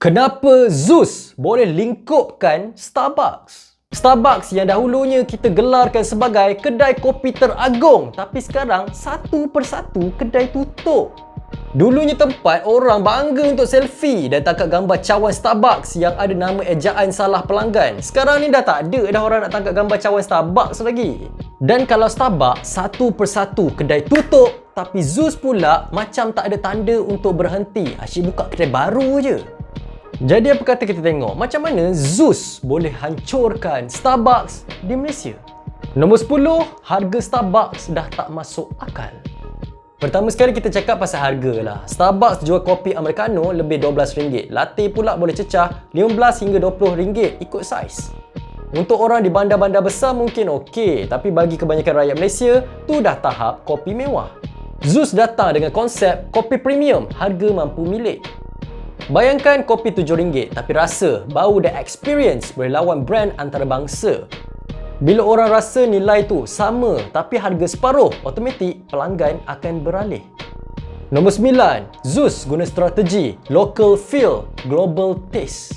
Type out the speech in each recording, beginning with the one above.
Kenapa Zeus boleh lingkupkan Starbucks? Starbucks yang dahulunya kita gelarkan sebagai kedai kopi teragung tapi sekarang satu persatu kedai tutup. Dulunya tempat orang bangga untuk selfie dan tangkap gambar cawan Starbucks yang ada nama ejaan salah pelanggan. Sekarang ni dah tak ada dah orang nak tangkap gambar cawan Starbucks lagi. Dan kalau Starbucks satu persatu kedai tutup tapi Zeus pula macam tak ada tanda untuk berhenti. Asyik buka kedai baru je. Jadi apa kata kita tengok macam mana Zeus boleh hancurkan Starbucks di Malaysia? Nombor 10, harga Starbucks dah tak masuk akal. Pertama sekali kita cakap pasal harga lah. Starbucks jual kopi Americano lebih RM12. Latte pula boleh cecah RM15 hingga RM20 ikut saiz. Untuk orang di bandar-bandar besar mungkin okey, tapi bagi kebanyakan rakyat Malaysia, tu dah tahap kopi mewah. Zeus datang dengan konsep kopi premium, harga mampu milik. Bayangkan kopi RM7 tapi rasa, bau dan experience boleh lawan brand antarabangsa. Bila orang rasa nilai tu sama tapi harga separuh, automatik pelanggan akan beralih. Nombor 9, Zeus guna strategi local feel, global taste.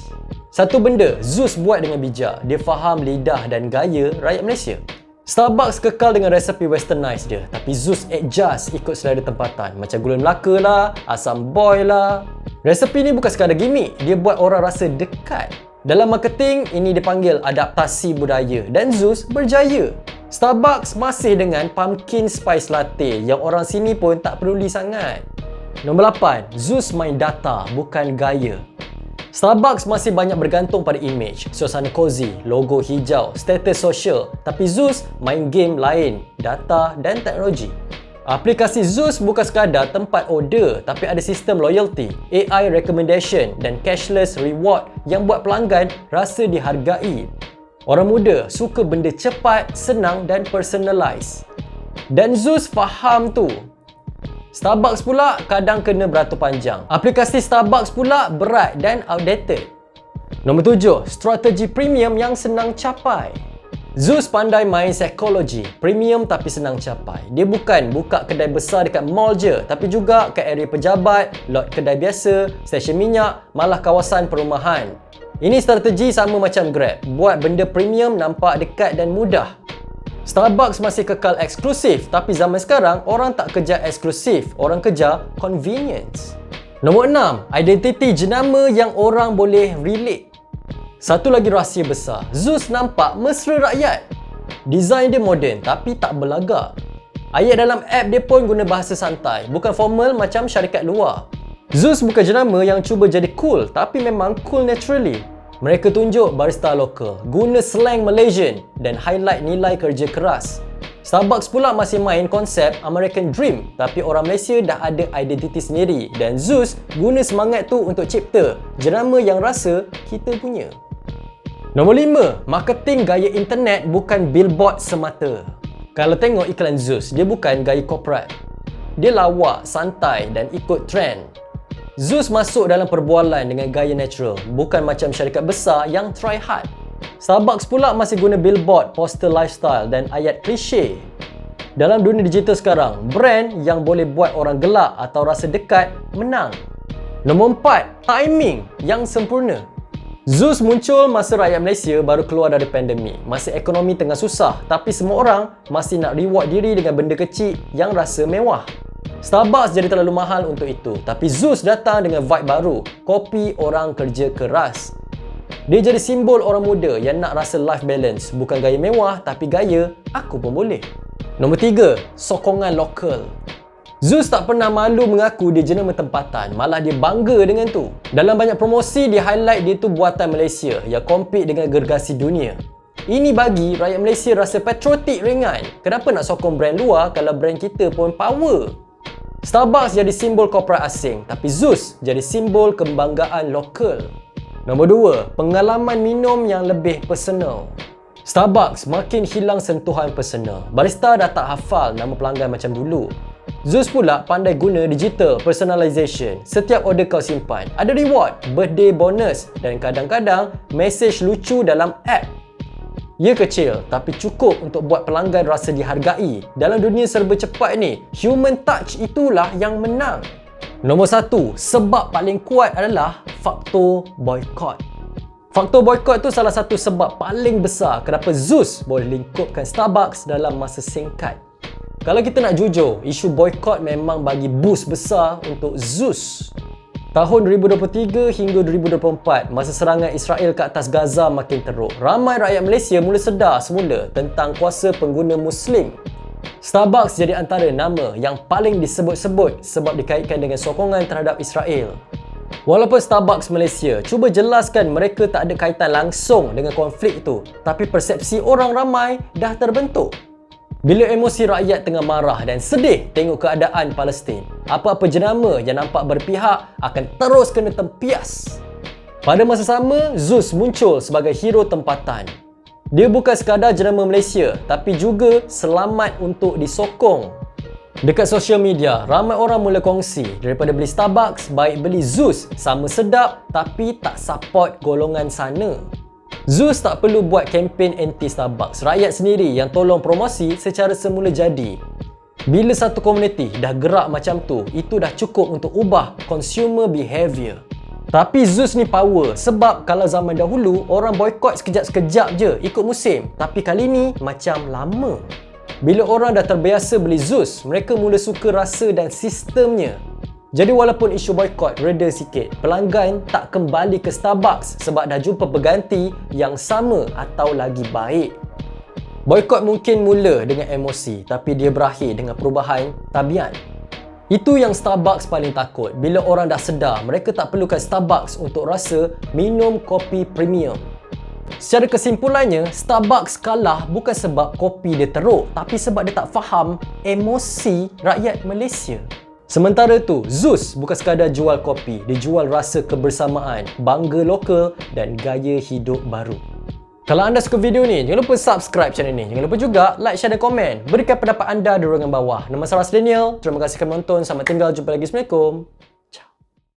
Satu benda Zeus buat dengan bijak, dia faham lidah dan gaya rakyat Malaysia. Starbucks kekal dengan resepi westernized dia. Tapi Zeus adjust ikut selera tempatan. Macam gula Melaka lah, asam boy lah. Resepi ni bukan sekadar gimmick. Dia buat orang rasa dekat. Dalam marketing, ini dipanggil adaptasi budaya. Dan Zeus berjaya. Starbucks masih dengan pumpkin spice latte Yang orang sini pun tak peduli sangat. Nombor 8, Zeus main data bukan gaya Starbucks masih banyak bergantung pada image, suasana cozy, logo hijau, status sosial. Tapi Zeus main game lain, data dan teknologi. Aplikasi Zeus bukan sekadar tempat order tapi ada sistem loyalty, AI recommendation dan cashless reward yang buat pelanggan rasa dihargai. Orang muda suka benda cepat, senang dan personalized. Dan Zeus faham tu. Starbucks pula kadang kena beratur panjang. Aplikasi Starbucks pula berat dan outdated. Nombor tujuh, strategi premium yang senang capai. Zeus pandai main psikologi, premium tapi senang capai. Dia bukan buka kedai besar dekat mall je, tapi juga ke area pejabat, lot kedai biasa, stesen minyak, malah kawasan perumahan. Ini strategi sama macam Grab, buat benda premium nampak dekat dan mudah. Starbucks masih kekal eksklusif tapi zaman sekarang orang tak kejar eksklusif, orang kejar convenience. Nombor 6, identiti jenama yang orang boleh relate. Satu lagi rahsia besar, Zeus nampak mesra rakyat. Design dia moden tapi tak berlagak. Ayat dalam app dia pun guna bahasa santai, bukan formal macam syarikat luar. Zeus bukan jenama yang cuba jadi cool tapi memang cool naturally. Mereka tunjuk barista lokal, guna slang Malaysian dan highlight nilai kerja keras. Starbucks pula masih main konsep American Dream tapi orang Malaysia dah ada identiti sendiri dan Zeus guna semangat tu untuk cipta jenama yang rasa kita punya. Nombor 5, marketing gaya internet bukan billboard semata. Kalau tengok iklan Zeus, dia bukan gaya corporate. Dia lawak, santai dan ikut trend. Zeus masuk dalam perbualan dengan gaya natural, bukan macam syarikat besar yang try hard. Starbucks pula masih guna billboard, poster lifestyle dan ayat klise. Dalam dunia digital sekarang, brand yang boleh buat orang gelak atau rasa dekat menang. Nombor 4, timing yang sempurna. Zeus muncul masa rakyat Malaysia baru keluar dari pandemik. Masa ekonomi tengah susah, tapi semua orang masih nak reward diri dengan benda kecil yang rasa mewah. Starbucks jadi terlalu mahal untuk itu. Tapi Zeus datang dengan vibe baru. Kopi orang kerja keras. Dia jadi simbol orang muda yang nak rasa life balance. Bukan gaya mewah tapi gaya aku pun boleh. Nombor 3. Sokongan lokal. Zeus tak pernah malu mengaku dia jenama tempatan. Malah dia bangga dengan tu. Dalam banyak promosi dia highlight dia tu buatan Malaysia. Yang compete dengan gergasi dunia. Ini bagi rakyat Malaysia rasa patriotik ringan. Kenapa nak sokong brand luar kalau brand kita pun power? Starbucks jadi simbol korporat asing tapi Zeus jadi simbol kebanggaan lokal. Nombor 2, pengalaman minum yang lebih personal. Starbucks makin hilang sentuhan personal. Barista dah tak hafal nama pelanggan macam dulu. Zeus pula pandai guna digital personalization. Setiap order kau simpan, ada reward, birthday bonus dan kadang-kadang message lucu dalam app ia kecil tapi cukup untuk buat pelanggan rasa dihargai. Dalam dunia serba cepat ni, human touch itulah yang menang. Nombor satu, sebab paling kuat adalah faktor boykot. Faktor boykot tu salah satu sebab paling besar kenapa Zeus boleh lingkupkan Starbucks dalam masa singkat. Kalau kita nak jujur, isu boykot memang bagi boost besar untuk Zeus. Tahun 2023 hingga 2024, masa serangan Israel ke atas Gaza makin teruk, ramai rakyat Malaysia mula sedar semula tentang kuasa pengguna Muslim Starbucks jadi antara nama yang paling disebut-sebut sebab dikaitkan dengan sokongan terhadap Israel. Walaupun Starbucks Malaysia cuba jelaskan mereka tak ada kaitan langsung dengan konflik itu, tapi persepsi orang ramai dah terbentuk. Bila emosi rakyat tengah marah dan sedih tengok keadaan Palestin, apa-apa jenama yang nampak berpihak akan terus kena tempias. Pada masa sama, Zeus muncul sebagai hero tempatan dia bukan sekadar jenama Malaysia tapi juga selamat untuk disokong. Dekat social media, ramai orang mula kongsi daripada beli Starbucks baik beli Zeus sama sedap tapi tak support golongan sana. Zeus tak perlu buat kempen anti Starbucks. Rakyat sendiri yang tolong promosi secara semula jadi. Bila satu komuniti dah gerak macam tu, itu dah cukup untuk ubah consumer behaviour. Tapi Zeus ni power sebab kalau zaman dahulu orang boykot sekejap-sekejap je ikut musim. Tapi kali ni macam lama. Bila orang dah terbiasa beli Zeus, mereka mula suka rasa dan sistemnya. Jadi walaupun isu boykot reda sikit, pelanggan tak kembali ke Starbucks sebab dah jumpa pengganti yang sama atau lagi baik. Boykot mungkin mula dengan emosi tapi dia berakhir dengan perubahan tabiat. Itu yang Starbucks paling takut. Bila orang dah sedar, mereka tak perlukan Starbucks untuk rasa minum kopi premium. Secara kesimpulannya, Starbucks kalah bukan sebab kopi dia teruk, tapi sebab dia tak faham emosi rakyat Malaysia. Sementara tu, Zeus bukan sekadar jual kopi, dia jual rasa kebersamaan, bangga lokal dan gaya hidup baru. Kalau anda suka video ni, jangan lupa subscribe channel ni. Jangan lupa juga like, share dan komen. Berikan pendapat anda di ruangan bawah. Nama saya Ras Daniel. Terima kasih kerana menonton. Sampai tinggal. Jumpa lagi. Assalamualaikum.